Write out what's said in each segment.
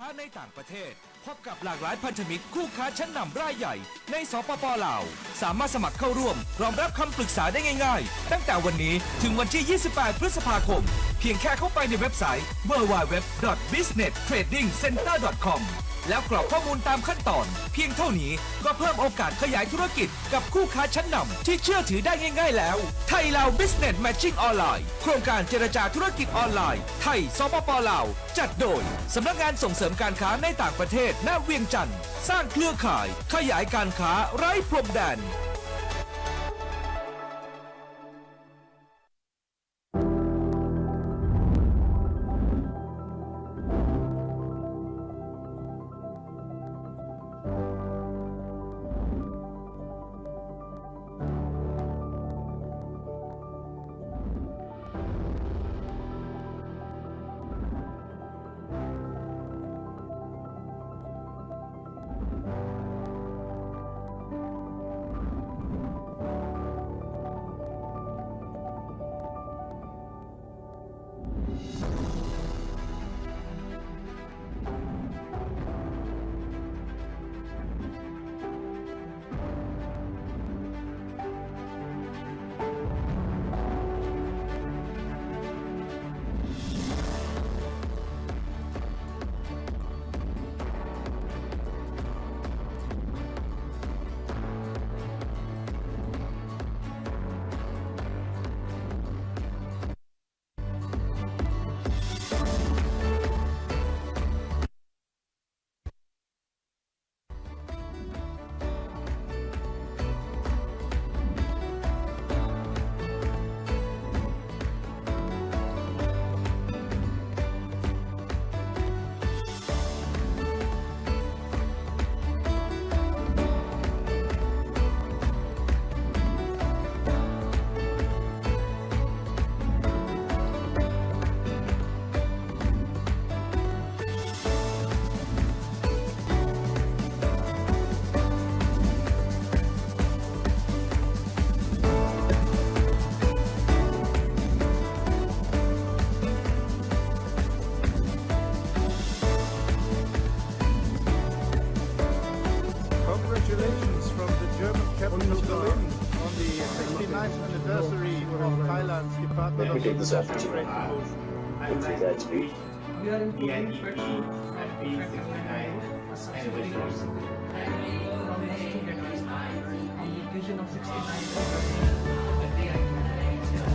ค้าในต่างประเทศ พบกับหลากหลายพันธมิตรคู่ค้าชั้นนำรายใหญ่ ในสปปลาว สามารถสมัครเข้าร่วมรอมรับคำปรึกษาได้ง่ายๆ ตั้งแต่วันนี้ถึงวันที่ 28 พฤษภาคม เพียงแค่เข้าไปในเว็บไซต์ www.businesstradingcenter.com แล้วกรอกข้อมูลตามขั้นตอน เพียงเท่านี้ก็เพิ่มโอกาสขยายธุรกิจกับคู่ค้าชั้นนำที่เชื่อถือได้ง่ายๆแล้ว ไทยลาว Business Matching ออนไลน์โครงการเจรจาธุรกิจออนไลน์ ไทยสปปลาว จัดโดยสำนักงานส่งเสริมการค้าในต่างประเทศนวเวียงจันทร์สร้างเครือข่าย ขยายการค้าไร้พรมแดน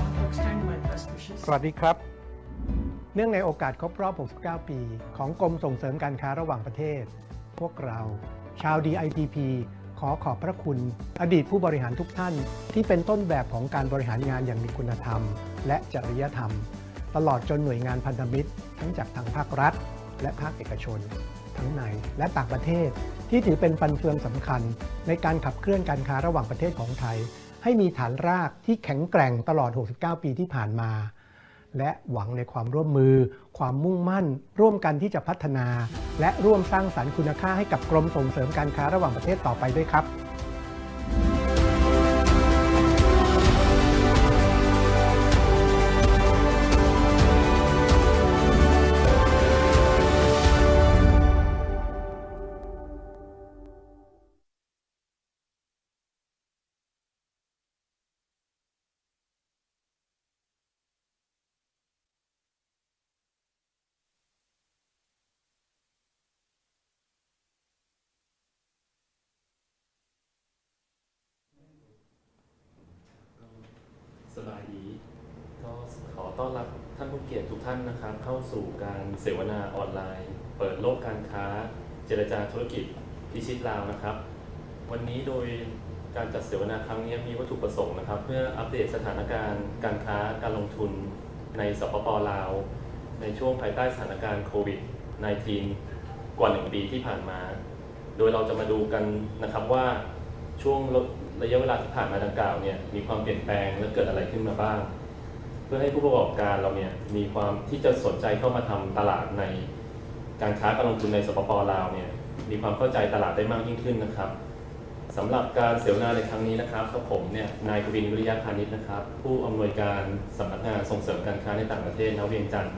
want to extend my best wishes สวัสดีครับ เนื่องในโอกาสครบรอบ 69 ปี ของกรมส่งเสริมการค้าระหว่างประเทศ พวกเรา ชาว DITP ขอขอบพระคุณ อดีตผู้บริหารทุกท่าน ที่เป็นต้นแบบของการบริหารงานอย่างมีคุณธรรม และจริยธรรม ตลอดจนหน่วยงานพันธมิตร ทั้งจากทางภาครัฐ และภาคเอกชน ทั้งในและต่างประเทศ ที่ถือเป็นฟันเฟืองสำคัญ ในการขับเคลื่อนการค้าระหว่างประเทศของไทย ให้มีฐานรากที่แข็งแกร่งตลอด 69 ปีที่ผ่านมา และหวังในความร่วมมือ ความมุ่งมั่น ร่วมกันที่จะพัฒนา และร่วมสร้างสรรค์คุณค่าให้กับกรมส่งเสริมการค้าระหว่างประเทศต่อไปด้วยครับ ท่านนะครับเข้าสู่การเสวนาออนไลน์ เปิดโลกการค้า เจรจาธุรกิจพิชิตลาวนะครับ วันนี้โดยการจัดเสวนาครั้งนี้มีวัตถุประสงค์นะครับ เพื่ออัปเดตสถานการณ์ การค้าการลงทุนในสปปลาว ในช่วงภายใต้สถานการณ์โควิด -19 กว่าหนึ่งปีที่ผ่านมา โดยเราจะมาดูกันนะครับว่าช่วงระยะเวลาที่ผ่านมาดังกล่าวเนี่ยมีความเปลี่ยนแปลงและเกิดอะไรขึ้นมาบ้าง เพื่อให้ผู้ประกอบการเราเนี่ยมีความที่จะสนใจเข้ามาทำตลาดในการค้าการลงทุนในสปปลาวเนี่ยมีความเข้าใจตลาดได้มากยิ่งขึ้นนะครับสำหรับการเสวนาในครั้งนี้นะครับกับผมเนี่ยนายกวินวิริยะพานิชนะครับ ผู้อำนวยการสำนักงานส่งเสริมการค้าในต่างประเทศนเวียงจันทร์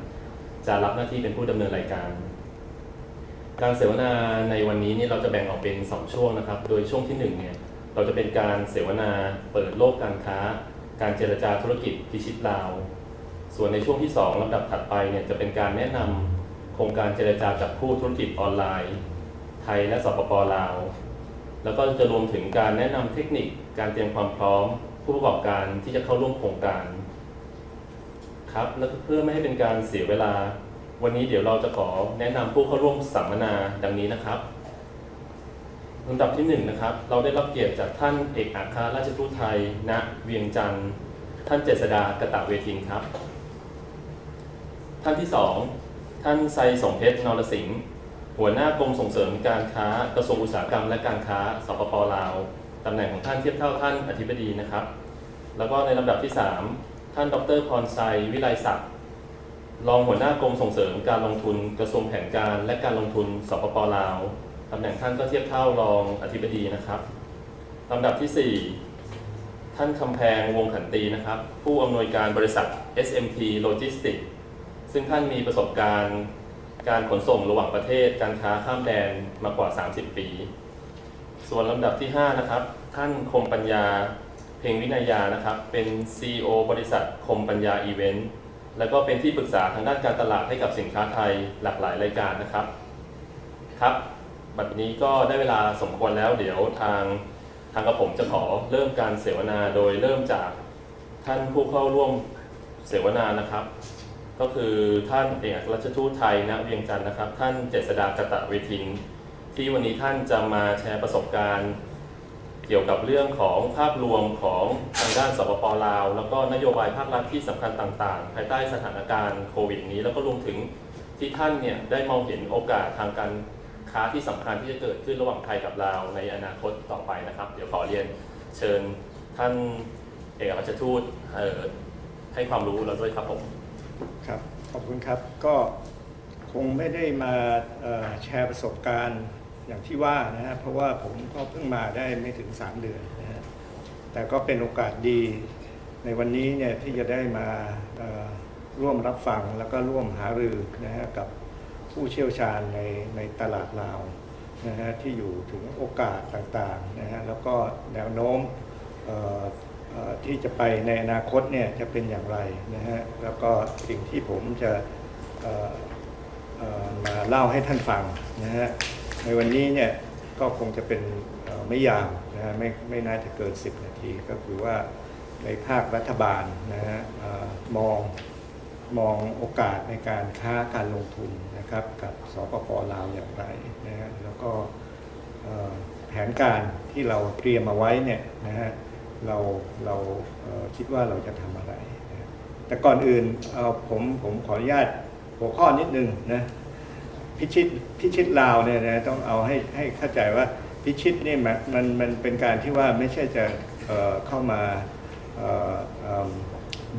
จะรับหน้าที่เป็นผู้ดำเนินรายการ การเสวนาในวันนี้นี่เราจะแบ่งออกเป็น 2 ช่วงนะครับ โดยช่วงที่1เนี่ยเราจะเป็นการเสวนาเปิดโลกการค้า การเจรจาธุรกิจพิชิตลาว ส่วนในช่วงที่ 2ลำดับถัดไปเนี่ยจะเป็นการแนะนำโครงการเจรจาจับคู่ธุรกิจออนไลน์ ไทยและสปปลาว แล้วก็จะรวมถึงการแนะนำเทคนิคการเตรียมความพร้อม ผู้ประกอบการที่จะเข้าร่วมโครงการครับและเพื่อไม่ให้เป็นการเสียเวลา วันนี้เดี๋ยวเราจะขอแนะนำผู้เข้าร่วมสัมมนาดังนี้นะครับ ลำดับที่หนึ่งนะครับ เราได้รับเกียรติจากท่านเอกอัครราชทูตไทย ณ เวียงจันทร์ ท่านเจษดากระตะเวทินครับ ท่านที่สองท่านไซสมเพชรนรสิงห์ หัวหน้ากรมส่งเสริมการค้ากระทรวงอุตสาหกรรมและการค้าสปปลาว ตำแหน่งของท่านเทียบเท่าท่านอธิบดีนะครับ แล้วก็ในลำดับที่ 3 ท่านดรพรไซวิไลศักดิ์รองหัวหน้ากรมส่งเสริมการลงทุนกระทรวงแผนการและการลงทุนสปปลาว ตำแหน่งท่านก็เทียบเท่ารองอธิบดีนะครับลำดับที่ 4 ท่านคำแพงวงขันตีนะครับ ผู้อำนวยการบริษัท SMT Logistics ซึ่งท่านมีประสบการณ์การขนส่งระหว่างประเทศ การค้าข้ามแดนมากว่า 30 ปี ส่วนลำดับที่ 5 นะครับ ท่านคมปัญญา เพ็งวินัยยานะครับ เป็น CEO บริษัทคมปัญญาอีเวนต์ แล้วก็เป็นที่ปรึกษาทางด้านการตลาดให้กับสินค้าไทยหลากหลายรายการนะครับ ครับ บัดนี้ก็ได้เวลาสมควรแล้วเดี๋ยวทางทางกระผมจะขอเริ่มการเสวนาโดยเริ่มจากท่านผู้เข้าร่วมเสวนานะครับ ก็คือท่านเอกอัชทูตไทยณเวียงจันทร์นะครับ ท่านเจษดากตะเวทิน ที่วันนี้ท่านจะมาแชร์ประสบการณ์ เกี่ยวกับเรื่องของภาพรวมของทางด้านสปปลาว แล้วก็นโยบายภาครัฐที่สำคัญต่างๆ ภายใต้สถานการณ์โควิดนี้ แล้วก็รวมถึงที่ท่านเนี่ยได้มองเห็นโอกาสทางการ ค้าที่สำคัญที่จะเกิดขึ้นระหว่างไทยกับลาวในอนาคตต่อไปนะครับ เดี๋ยวขอเรียนเชิญท่านเอกอัครราชทูตให้ความรู้เราด้วยครับผมครับขอบคุณครับก็คงไม่ได้มาแชร์ประสบการณ์อย่างที่ว่านะฮะเพราะว่าผมก็เพิ่งมาได้ไม่ถึง 3 เดือนนะฮะแต่ก็เป็นโอกาสดีในวันนี้เนี่ยที่จะได้มาร่วมรับฟังแล้วก็ร่วมหารือนะฮะกับ ผู้เชี่ยวชาญในในตลาดลาวนะฮะที่อยู่ถึงโอกาสต่างๆนะฮะแล้วก็แนวโน้มเอ่อที่จะไปในอนาคตเนี่ยจะเป็นอย่างไรนะฮะแล้วก็สิ่งที่ผมจะเอ่อเอ่อมาเล่าให้ท่านฟังนะฮะในวันนี้เนี่ยก็คงจะเป็นไม่ยาวนะฮะไม่ไม่น่าจะเกิน 10 นาที ก็คือว่าในภาครัฐบาลนะฮะมอง มองโอกาสในการค้าการลงทุนนะครับกับสปปลาวอย่างไรนะฮะแล้วก็แผนการที่เราเตรียมมาไว้เนี่ยนะฮะเราเราเคิดว่าเราจะทำอะไรนะแต่ก่อนอื่นเอ่อผมผมขออนุญาตหัวข้อนิดนึงนะพิชิตพิชิตลาวเนี่ยนะต้องเอาให้ให้เข้าใจว่าพิชิตนี่มันมันมันเป็นการที่ว่าไม่ใช่จะเเข้ามา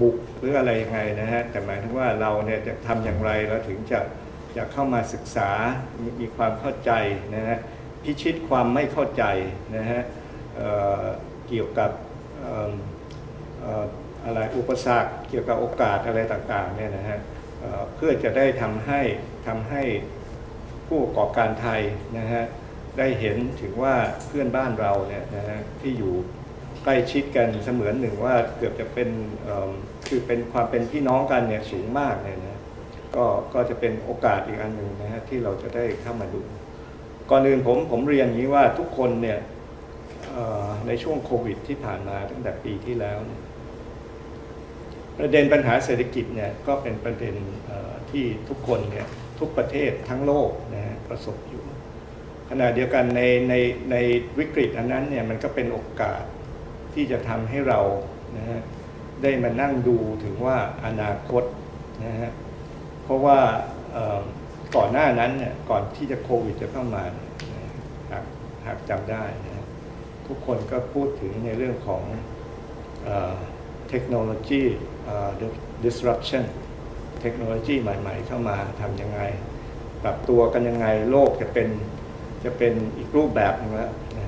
บุกหรืออะไรยังไงนะฮะแต่หมายถึงว่าเราเนี่ยจะทำอย่างไรเราถึงจะจะเข้ามาศึกษามีมีความเข้าใจนะฮะพิชิตความไม่เข้าใจนะฮะเอ่อเกี่ยวกับเอิ่มเอ่ออะไรอุปสรรคเกี่ยวกับโอกาสอะไรต่างๆเนี่ยนะฮะเอ่อเพื่อจะได้ทำให้ทำให้ ผู้ประกอบการไทยนะฮะได้เห็นถึงว่าเพื่อนบ้านเราเนี่ยนะฮะที่อยู่ ใกล้ชิดกันเสมือนหนึ่งว่าเกือบจะเป็นคือเป็นความเป็นพี่น้องกันเนี่ยสูงมากเลยนะก็ก็จะเป็นโอกาสอีกอันหนึ่งนะฮะที่เราจะได้เข้ามาดู ก่อนอื่นผมผมเรียนอย่างนี้ว่าทุกคนเนี่ยในช่วงโควิดที่ผ่านมาตั้งแต่ปีที่แล้วเนี่ยประเด็นปัญหาเศรษฐกิจเนี่ยก็เป็นประเด็นที่ทุกคนเนี่ยทุกประเทศทั้งโลกนะฮะประสบอยู่ขณะเดียวกันในในในวิกฤตอันนั้นเนี่ยมันก็เป็นโอกาส ที่จะทำให้เรานะฮะได้มานั่งดูถึงว่าอนาคตนะฮะเพราะว่าก่อนหน้านั้นเนี่ยก่อนที่จะโควิดจะเข้ามาหากหากจำได้นะฮะทุกคนก็พูดถึงในเรื่องของเทคโนโลยี disruption เทคโนโลยีใหม่ ๆ เข้ามาทำยังไง ปรับตัวกันยังไงโลกจะเป็นจะเป็นอีกรูปแบบหนึงแล้วนะ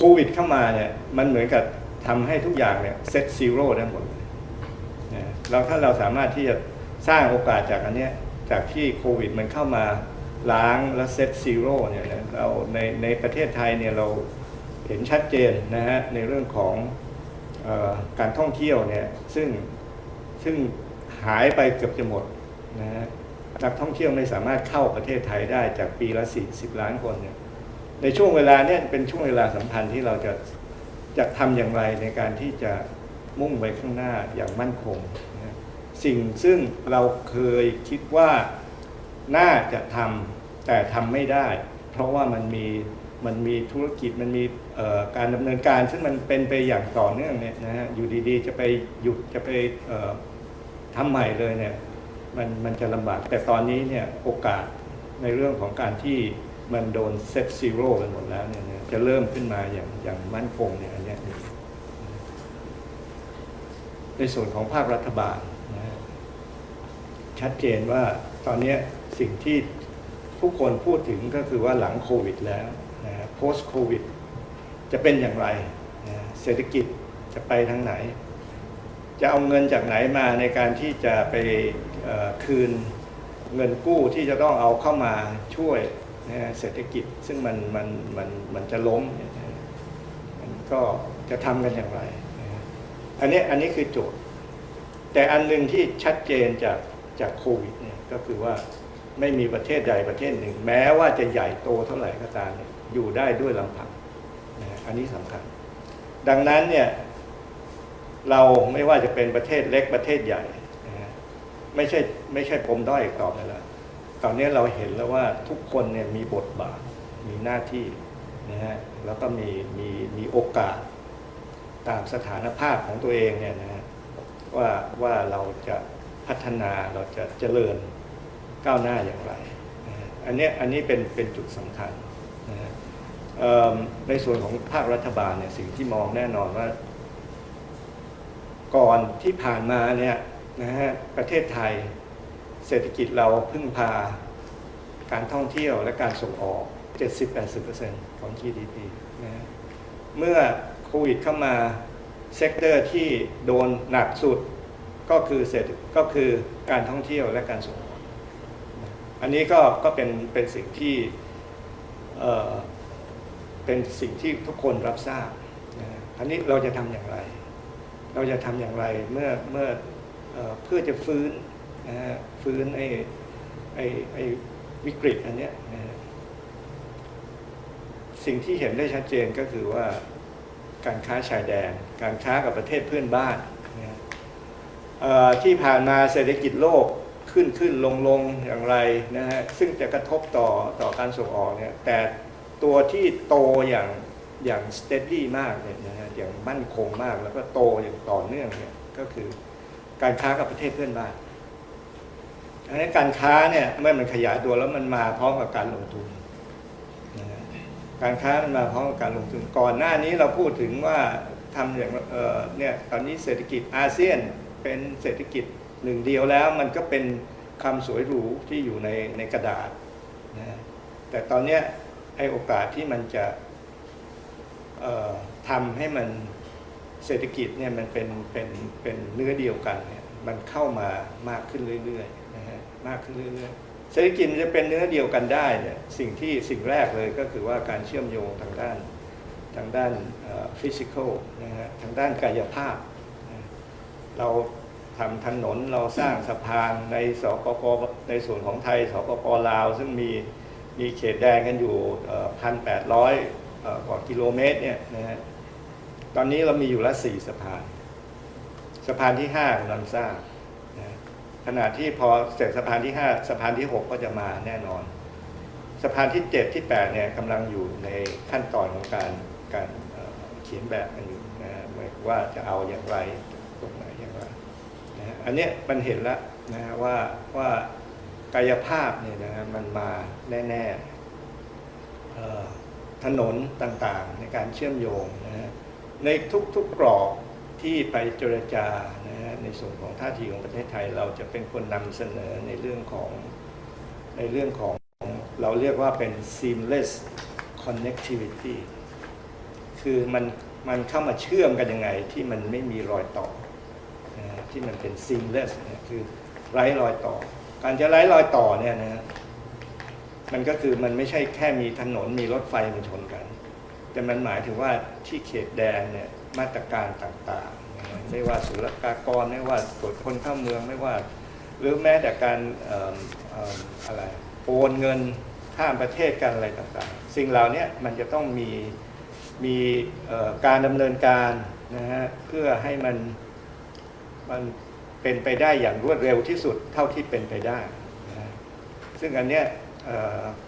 โควิดเข้ามาเนี่ยมันเหมือนกับทำให้ทุกอย่างเนี่ยเซตซีโร่ได้หมดเลยนะเราถ้าเราสามารถที่จะสร้างโอกาสจากอันเนี้ยจากที่โควิดมันเข้ามาล้างและเซตซีโร่เนี่ยนะเราในในประเทศไทยเนี่ยเราเห็นชัดเจนนะฮะในเรื่องของออการท่องเที่ยวเนี่ยซึ่งซึ่งหายไปเกือบจะหมดนะฮะนักท่องเที่ยวไม่สามารถเข้าประเทศไทยได้จากปีละ40ล้านคนเนี่ย ในช่วงเวลาเนี่ยเป็นช่วงเวลาสำคัญที่เราจะจะทำอย่างไรในการที่จะมุ่งไปข้างหน้าอย่างมั่นคงนะสิ่งซึ่งเราเคยคิดว่าน่าจะทำแต่ทำไม่ได้ เพราะว่ามันมีมันมีธุรกิจมันมีการดำเนินการซึ่งมันเป็นไปอย่างต่อเนื่องเนี่ยนะฮะอยู่ดีๆ จะไปหยุดจะไปทำใหม่เลยเนี่ยมันมันจะลำบากแต่ตอนนี้เนี่ยโอกาสในเรื่องของการที่ มันโดนเซตซีโร่กันหมดแล้วเนี่ยจะเริ่มขึ้นมาอย่างอย่างมั่นคงเนี่ยอันนี้ในส่วนของภาครัฐบาลนะฮะชัดเจนว่าตอนนี้สิ่งที่ผู้คนพูดถึงก็คือว่าหลังโควิดแล้วนะฮะ post โควิดจะเป็นอย่างไรนะเศรษฐกิจจะไปทางไหน จะเอาเงินจากไหนมาในการที่จะไปคืนเงินกู้ที่จะต้องเอาเข้ามาช่วย เศรษฐกิจซึ่งมันมันมันมันจะล้มมันก็จะทำกันอย่างไร อันนี้อันนี้คือโจทย์ แต่อันหนึ่งที่ชัดเจนจากจากโควิดเนี่ยก็คือว่าไม่มีประเทศใดประเทศหนึ่ง แม้ว่าจะใหญ่โตเท่าไหร่ก็ตามอยู่ได้ด้วยลำพังนะอันนี้สำคัญ ดังนั้นเนี่ยเราไม่ว่าจะเป็นประเทศเล็กประเทศใหญ่นะไม่ใช่ไม่ใช่ปมด้อยอีกต่อไปแล้ว ตอนนี้เราเห็นแล้วว่าทุกคนเนี่ยมีบทบาท มีหน้าที่นะฮะแล้วก็มีมีมีโอกาสตามสถานภาพของตัวเองเนี่ยนะฮะว่าว่าเราจะพัฒนาเราจะเจริญก้าวหน้าอย่างไรนะฮะอันนี้อันนี้เป็นเป็นจุดสำคัญนะฮะในส่วนของภาครัฐบาลเนี่ยสิ่งที่มองแน่นอนว่า ก่อนที่ผ่านมาเนี่ยนะฮะประเทศไทย เศรษฐกิจเราพึ่งพาการท่องเที่ยวและการส่งออก 70-80%ของ GDP นะเมื่อโควิดเข้ามาเซกเตอร์ที่โดนหนักสุดก็คือเศรษฐก็คือการท่องเที่ยวและการส่งออก อันนี้ก็ก็เป็นเป็นสิ่งที่เอ่อเป็นสิ่งที่ทุกคนรับทราบนะอันนี้เราจะทำอย่างไร เราจะทำอย่างไรเมื่อเมื่อเอ่อเพื่อจะฟื้นนะฮะ ฟื้นไอ้ไอ้ไอ้วิกฤตอันเนี้ยนะฮะสิ่งที่เห็นได้ชัดเจนก็คือว่าการค้าชายแดน การค้ากับประเทศเพื่อนบ้านนะที่ผ่านมาเศรษฐกิจโลกขึ้นขึ้นลงลงอย่างไรนะฮะซึ่งจะกระทบต่อต่อการส่งออกเนี่ยแต่ตัวที่โตอย่างอย่างสเต d ดี้มากเนี่ยนะฮะอย่างมั่นคงมากแล้วก็โตอย่างต่อเนื่องเนี่ยก็คือการค้ากับประเทศเพื่อนบ้าน อันนี้นการค้าเนี่ยเมื่อมันขยายตัวแล้วมันมาพร้อมกับการลงทุนนะการค้ามันมาพร้อมกับการลงทุนก่อนหน้านี้เราพูดถึงว่าทำอย่างเเนี่ยตอนนี้เศรษฐกิจอาเซียนเป็นเศรษฐกิจหนึ่งเดียวแล้วมันก็เป็นคำสวยหรูที่อยู่ในในกระดาษนะแต่ตอนนี้ไอโอกาสที่มันจะทำให้มันเศรษฐกิจเนี่ยมันเป็นเป็นเป็นเนื้อเดียวกันเนี่ยมันเข้ามามากขึ้นเรื่อยๆนะ มากขึ้นเรื่อยๆเศรษฐกิจมันจะเป็นเนื้อเดียวกันได้เนี่ยสิ่งที่สิ่งแรกเลยก็คือว่าการเชื่อมโยงทางด้านทางด้านฟิสิกอลนะฮะทางด้านกายภาพ เราทำถนนเราสร้างสะพานในสปปในส่วนของไทยสปปลาว ซึ่งมีมีเขตแดนกันอยู่พันแปดร้อยกว่ากิโลเมตรเนี่ยนะฮะตอนนี้เรามีอยู่ละสี่สะพาน สะพานที่ห้ากำลังสร้าง ขณะที่พอเสร็จสะพานที่ห้าสะพานที่หกก็จะมาแน่นอน สะพานที่เจ็ดที่แปดเนี่ยกำลังอยู่ในขั้นตอนของการการเเขียนแบบกันอยู่นะฮะว่าจะเอาอย่างไรตรงไหนอย่างไรนะฮะอันเนี้ยมันเห็นแล้วนะฮะว่าว่ากายภาพเนี่ยนะฮะมันมาแน่ๆเอ่ถนนต่างๆในการเชื่อมโยงนะฮะในทุกๆกรอบที่ไปเจรจานะฮะ ในส่วนของท่าทีของประเทศไทย เราจะเป็นคนนำเสนอในเรื่องของในเรื่องของเราเรียกว่าเป็น seamless connectivity คือมันมันเข้ามาเชื่อมกันยังไงที่มันไม่มีรอยต่อที่มันเป็น seamless คือไร้รอยต่อ การจะไล่รอยต่อเนี่ยนะฮะมันก็คือมันไม่ใช่แค่มีถนนมีรถไฟมาชนกัน แต่มันหมายถึงว่าที่เขตแดนเนี่ยมาตรการต่าง ไม่ว่าศุลกากรไม่ว่าตรวจคนเข้าเมืองไม่ว่า หรือแม้แต่การอะไรโอนเงินข้ามประเทศกันอะไรต่างๆ สิ่งเหล่านี้มันจะต้องมีมีการดำเนินการนะฮะเพื่อให้มันมันเป็นไปได้อย่างรวดเร็วที่สุดเท่าที่เป็นไปได้นะฮะซึ่งอันเนี้ย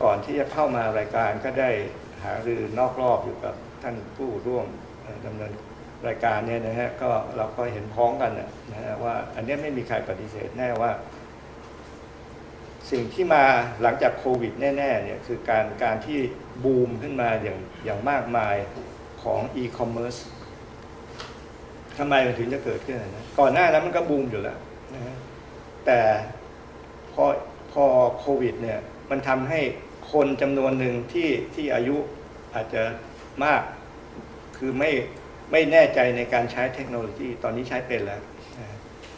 ก่อนที่จะเข้ามารายการก็ได้หารือนอกรอบอยู่กับท่านผู้ร่วมดำเนิน รายการเนี่ยนะฮะก็เราก็เห็นพ้องกันนะฮะว่า อันนี้ไม่มีใครปฏิเสธแน่ว่า สิ่งที่มาหลังจากโควิด แน่ๆเนี่ยคือการการที่บูมขึ้นมาอย่างอย่างมากมายของอีคอมเมิร์ซทำไมมันถึงจะเกิดขึ้นนะก่อนหน้านั้นมันก็บูมอยู่แล้วนะฮะแต่พอพอโควิด เนี่ย มันทำให้คนจำนวนหนึ่งที่ที่อายุอาจจะมากคือไม่ ไม่แน่ใจในการใช้เทคโนโลยี ตอนนี้ใช้เป็นแล้ว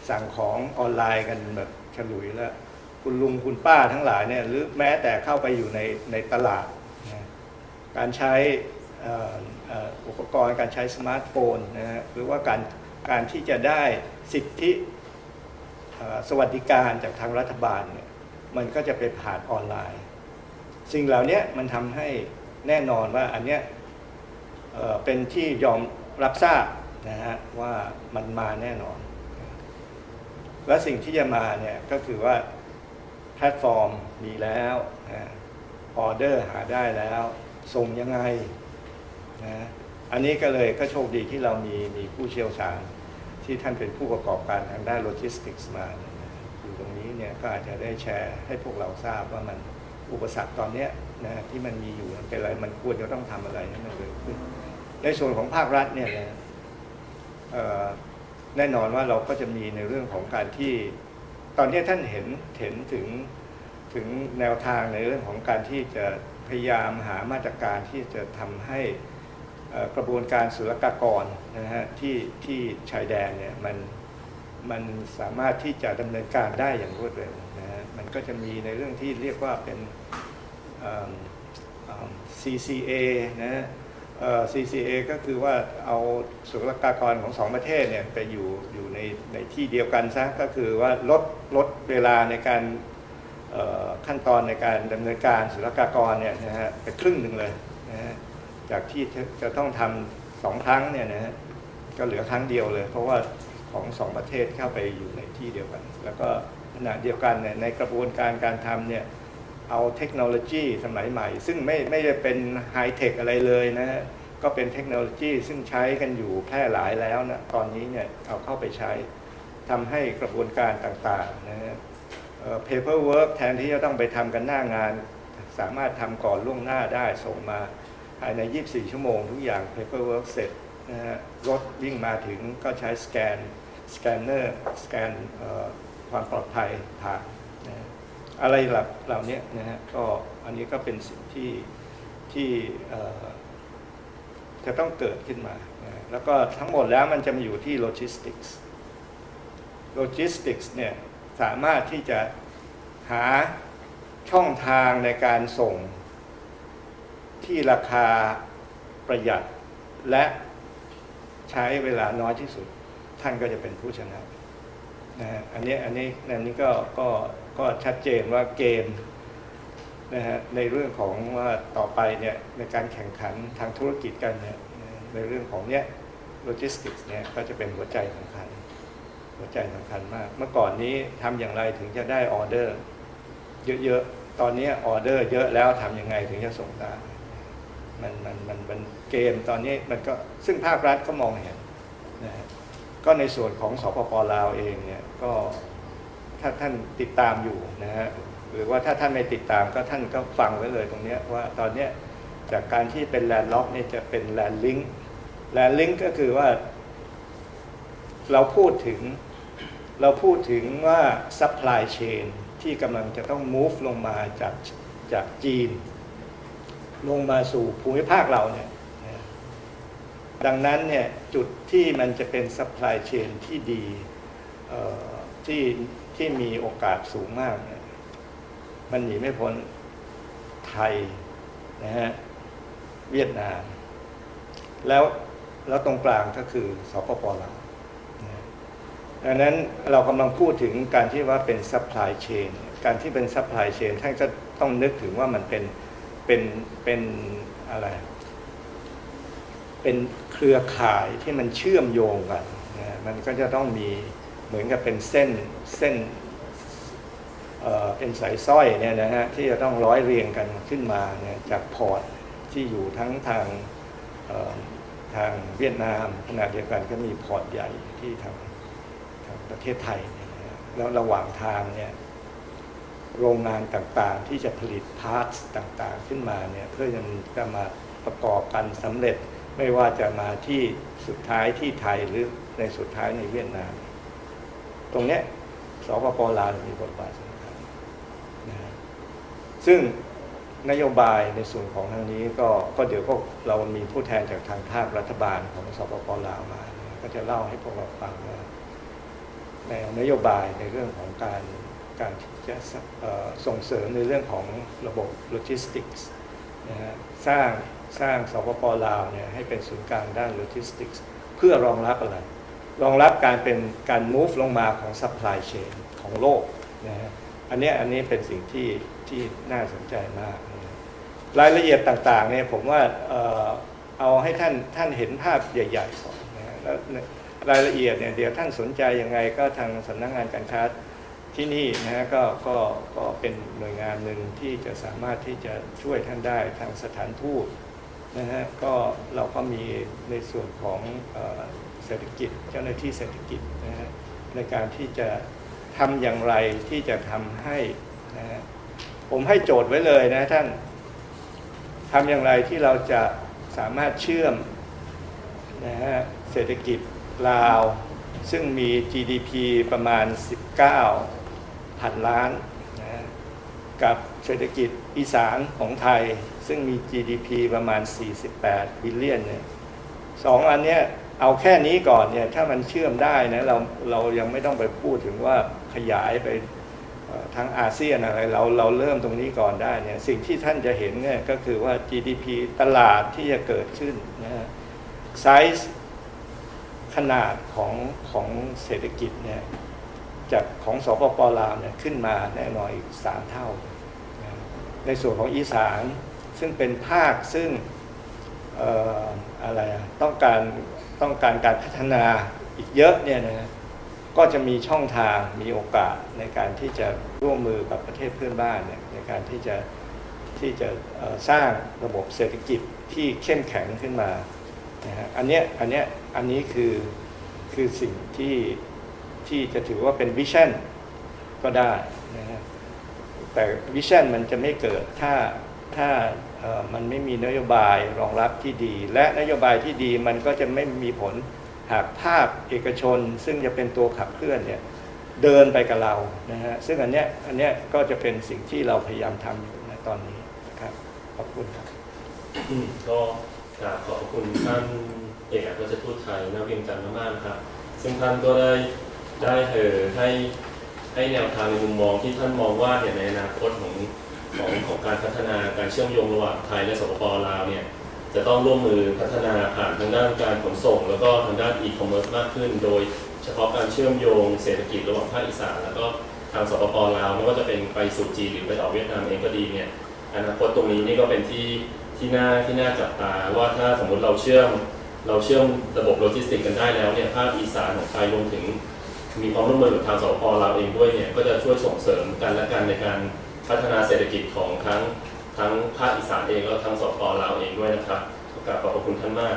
สั่งของออนไลน์กันแบบฉลุยแล้ว คุณลุงคุณป้าทั้งหลายเนี่ยหรือแม้แต่เข้าไปอยู่ในในตลาด การใช้อุปกรณ์การใช้สมาร์ทโฟนนะฮะหรือว่าการการที่จะได้สิทธิสวัสดิการจากทางรัฐบาลเนี่ยมันก็จะไปผ่านออนไลน์ สิ่งเหล่านี้มันทำให้แน่นอนว่าอันเนี้ยเป็นที่ยอม รับทราบนะฮะว่ามันมาแน่นอน และสิ่งที่จะมาเนี่ยก็คือว่าแพลตฟอร์มมีแล้วออเดอร์หาได้แล้ว ส่งยังไงนะอันนี้ก็เลยก็โชคดีที่เรามีมีผู้เชี่ยวชาญที่ท่านเป็นผู้ประกอบการทางด้านโลจิสติกส์มาอยู่ตรงนี้เนี่ยก็อาจจะได้แชร์ให้พวกเราทราบว่ามันอุปสรรคตอนนี้นะที่มันมีอยู่มันเป็นอะไรมันควรจะต้องทำอะไรให้มันเกิดขึ้น ในส่วนของภาครัฐเนี่ยนะแน่นอนว่าเราก็จะมีในเรื่องของการที่ ตอนนี้ท่านเห็นเห็นถึงถึงแนวทางในเรื่องของการที่จะพยายามหามาตรการที่จะทำให้กระบวนการศุลกากรนะฮะที่ที่ชายแดนเนี่ยมันมันสามารถที่จะดำเนินการได้อย่างรวดเร็วนะฮะมันก็จะมีในเรื่องที่เรียกว่าเป็น CCA นะฮะ CCA ก็คือว่าเอาศุลกากรของสองประเทศเนี่ยไปอยู่อยู่ในในที่เดียวกันซะก็คือว่าลดลดเวลาในการขั้นตอนในการดำเนินการศุลกากรเนี่ยนะฮะไปครึ่งหนึ่งเลยนะฮะจากที่จะจะต้องทำสองครั้งเนี่ยนะฮะก็เหลือครั้งเดียวเลย เพราะว่าของสองประเทศเข้าไปอยู่ในที่เดียวกัน แล้วก็ขณะเดียวกันเนี่ยในกระบวนการการทำเนี่ย เอาเทคโนโลยีสมัยใหม่ ซึ่งไม่ไม่ได้เป็นไฮเทคอะไรเลยนะฮะก็เป็นเทคโนโลยีซึ่งใช้กันอยู่แพร่หลายแล้วนะตอนนี้เนี่ยเอาเข้าไปใช้ทำให้กระบวนการต่างๆนะฮะเอ่อ paperwork แทนที่จะต้องไปทำกันหน้างาน สามารถทำก่อนล่วงหน้าได้ส่งมาภายใน 24 ชั่วโมงทุกอย่าง paperwork เสร็จนะฮะรถวิ่งมาถึงก็ใช้สแกนสแกนเนอร์สแกนความปลอดภัยผ่านนะ อะไรหล่าเหล่านี้นะฮะก็อันนี้ก็เป็นสิ่งที่ที่จะต้องเกิดขึ้นมานะแล้วก็ทั้งหมดแล้วมันจะมาอยู่ที่โลจิสติกส์โลจิสติกส์เนี่ยสามารถที่จะหาช่องทางในการส่งที่ราคาประหยัดและใช้เวลาน้อยที่สุด ท่านก็จะเป็นผู้ชนะนะฮะอันนี้อันนี้อันนี้ก็ก็ ก็ชัดเจนว่าเกมนะฮะในเรื่องของว่าต่อไปเนี่ยในการแข่งขันทางธุรกิจกันเนี่ยในเรื่องของเนี้ยโลจิสติกส์เนี่ยก็จะเป็นหัวใจสำคัญ หัวใจสำคัญมาก เมื่อก่อนนี้ทำอย่างไรถึงจะได้ออเดอร์ เยอะๆ ตอนนี้ออเดอร์เยอะแล้วทำยังไงถึงจะส่งได้มันมันมันมันเกมตอนนี้มันก็ซึ่งภาครัฐก็มองเห็นนะฮะก็ในส่วนของสปปลาวเองเนี่ยก็ ถ้าท่านติดตามอยู่นะฮะหรือว่าถ้าท่านไม่ติดตามก็ท่านก็ฟังไว้เลยตรงเนี้ยว่าตอนเนี้ยจากการที่เป็นแลนด์ล็อกเนี่ยจะเป็นแลนด์ลิงก์แลนด์ลิงก์ก็คือว่า เราพูดถึงเราพูดถึงว่าซัพพลายเชนที่กำลังจะต้อง move ลงมาจากจากจีน ลงมาสู่ภูมิภาคเราเนี่ยดังนั้นเนี่ยจุดที่มันจะเป็น supply chain ที่ดีที่ ที่มีโอกาสสูงมากเนี่ยมันหนีไม่พ้นไทยนะฮะเวียดนาม แล้วแล้วตรงกลางก็คือสปปลาวนะฮะดังนั้นเรากำลังพูดถึงการที่ว่าเป็นซัพพลายเชนการที่เป็นซัพพลายเชนท่านก็ต้องนึกถึงว่ามันเป็นเป็นเป็นอะไร เป็นเครือข่ายที่มันเชื่อมโยงกันนะมันก็จะต้องมี เหมือนกับเป็นเส้นเส้นเเป็นสายสร้อยเนี่ยนะฮะที่จะต้องร้อยเรียงกันขึ้นมาเนี่ยจากพอร์ตที่อยู่ทั้งทางทางเวียดนามขณะเดียวกันก็มีพอร์ตใหญ่ที่ทางทางประเทศไทยเนี่ยนะแล้วระหว่างทางเนี่ยโรงงานต่างๆ ที่จะผลิตพาร์ทต่างๆขึ้นมาเนี่ยเพื่อจะจะมาประกอบกันสำเร็จไม่ว่าจะมาที่สุดท้ายที่ไทยหรือในสุดท้ายในเวียดนาม ตรงเนี้ยสปปลาวมีบทบาทสำคัญนะซึ่งนโยบายในส่วนของทางนี้ก็ก็เดี๋ยวก็เรามีผู้แทนจากทางภาครัฐบาลของสปปลาวมา ก็จะเล่าให้พวกเราฟังว่าในนโยบายในเรื่องของการการที่จะส่งเสริมในเรื่องของระบบโลจิสติกส์นะฮะสร้างสร้างสปปลาวเนี่ยให้เป็นศูนย์กลางด้านโลจิสติกส์เพื่อรองรับอะไร รองรับการเป็นการ move ลงมาของ supply chain ของโลกนะฮะอันนี้อันนี้เป็นสิ่งที่ที่น่าสนใจมากนะรายละเอียดต่างๆเนี่ยผมว่าเอ่อเอาให้ท่านท่านเห็นภาพใหญ่ๆก่อนนะฮะแล้วรายละเอียดเนี่ยเดี๋ยวท่านสนใจยังไงก็ทางสำนักงานการค้าที่นี่นะฮะก็ก็ก็เป็นหน่วยงานหนึ่งที่จะสามารถที่จะช่วยท่านได้ทางสถานทูตนะฮะก็เราก็มีในส่วนของ รษฐกิจ เจ้าหน้าที่เศรษฐกิจนะฮะในการที่จะทำอย่างไรที่จะทำให้นะฮะผมให้โจทย์ไว้เลยนะท่านทำอย่างไรที่เราจะสามารถเชื่อมนะฮะเศรษฐกิจลาว ซึ่งมี GDP ประมาณ 19พันล้านนะฮะกับเศรษฐกิจอีสานของไทย ซึ่งมี GDP ประมาณ 48 บิลเลียนเนี่ยสองอันเนี้ย เอาแค่นี้ก่อนเนี่ยถ้ามันเชื่อมได้นะเราเรายังไม่ต้องไปพูดถึงว่าขยายไปทั้งอาเซียนอะไรเราเราเริ่มตรงนี้ก่อนได้เนี่ยสิ่งที่ท่านจะเห็นเนี่ยก็คือว่า GDP ตลาดที่จะเกิดขึ้นนะฮะไซส์ขนาดของของเศรษฐกิจเนี่ยจากของสปปลาวเนี่ยขึ้นมาแน่นอนอีกสามเท่านะในส่วนของอีสานซึ่งเป็นภาคซึ่ง อะไรต้องการต้องการการพัฒนาอีกเยอะเนี่ยนะก็จะมีช่องทางมีโอกาสในการที่จะร่วมมือกับประเทศเพื่อนบ้านเนี่ยในการที่จะที่จะสร้างระบบเศรษฐกิจที่เข้มแข็งขึ้นมานะฮะอันเนี้ยอันเนี้ยอันนี้คือคือสิ่งที่ที่จะถือว่าเป็นวิชั่นก็ได้นะฮะแต่วิชั่นมันจะไม่เกิดถ้าถ้า มันไม่มีนโยบายรองรับที่ดี และนโยบายที่ดีมันก็จะไม่มีผลหากภาคเอกชน ซึ่งจะเป็นตัวขับเคลื่อนเนี่ยเดินไปกับเรานะฮะซึ่งอันเนี้ยอันเนี้ยก็จะเป็นสิ่งที่เราพยายามทำอยู่ในตอนนี้นะครับขอบคุณครับก็กราบขอบคุณท่านเอกอัครราชทูตไทยณเวียงจันทร์มากๆนะครับ ซึ่งท่านก็ได้ได้เอ่อให้ให้แนวทางในมุมมองที่ท่านมองว่าเนี่ยในอนาคตของ ของของการพัฒนาการเชื่อมโยงระหว่างไทยและสปปลาวเนี่ยจะต้องร่วมมือพัฒนาผ่านทางด้านการขนส่ง แล้วก็ทางด้านอีคอมเมิร์ซมากขึ้น โดยเฉพาะการเชื่อมโยงเศรษฐกิจระหว่างภาคอีสานแล้วก็ทางสปปลาวไม่ว่าจะเป็นไปสู่จีนหรือไปต่อเวียดนามเองก็ดีเนี่ยอนาคตตรงนี้นี่ก็เป็นที่ที่น่าที่น่าจับตาว่าถ้าสมมุติเราเชื่อมเราเชื่อมระบบโลจิสติกส์กันได้แล้วเนี่ยภาคอีสานของไทยรวมถึง มีความร่วมมือกับทางสปปลาวเองด้วยเนี่ยก็จะช่วยส่งเสริมกันและกันในการ พัฒนาเศรษฐกิจของทั้งทั้งภาคอีสานเองแล้วทั้งสปปลาวเองด้วยนะครับขอกราบขอบพระคุณท่านมาก